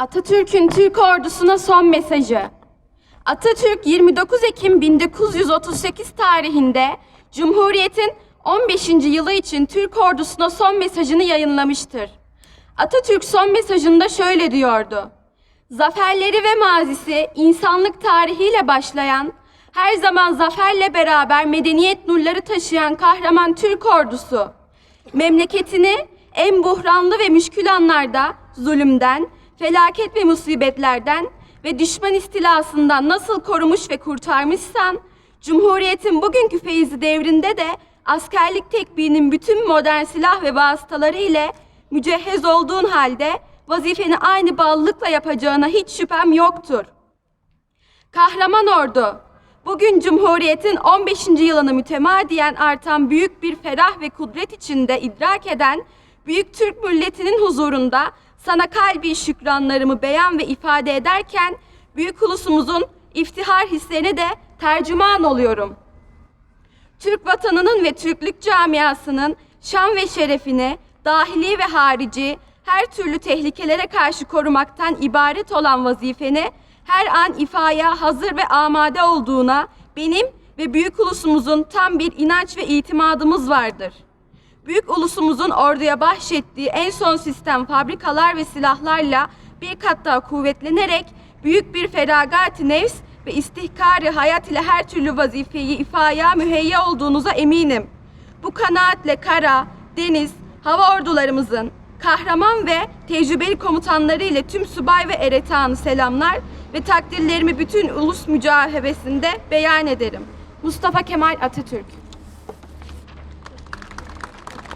Atatürk'ün Türk ordusuna son mesajı. Atatürk 29 Ekim 1938 tarihinde Cumhuriyet'in 15. yılı için Türk ordusuna son mesajını yayınlamıştır. Atatürk son mesajında şöyle diyordu. Zaferleri ve mazisi insanlık tarihiyle başlayan, her zaman zaferle beraber medeniyet nurları taşıyan kahraman Türk ordusu, memleketini en buhranlı ve müşkül anlarda zulümden, felaket ve musibetlerden ve düşman istilasından nasıl korumuş ve kurtarmışsan, Cumhuriyet'in bugünkü feyzi devrinde de askerlik tekbinin bütün modern silah ve vasıtaları ile mücehhez olduğun halde vazifeni aynı bağlılıkla yapacağına hiç şüphem yoktur. Kahraman ordu, bugün Cumhuriyet'in 15. yılını mütemadiyen artan büyük bir ferah ve kudret içinde idrak eden büyük Türk milletinin huzurunda sana kalbi şükranlarımı beyan ve ifade ederken büyük ulusumuzun iftihar hislerine de tercüman oluyorum. Türk vatanının ve Türklük camiasının şan ve şerefini dahili ve harici her türlü tehlikelere karşı korumaktan ibaret olan vazifeni her an ifaya hazır ve amade olduğuna benim ve büyük ulusumuzun tam bir inanç ve itimadımız vardır. Büyük ulusumuzun orduya bahşettiği en son sistem fabrikalar ve silahlarla bir kat daha kuvvetlenerek büyük bir feragat-ı nefs ve istihkari hayat ile her türlü vazifeyi ifaya müheyya olduğunuza eminim. Bu kanaatle kara, deniz, hava ordularımızın kahraman ve tecrübeli komutanları ile tüm subay ve eretanı selamlar ve takdirlerimi bütün ulus mücadelesinde beyan ederim. Mustafa Kemal Atatürk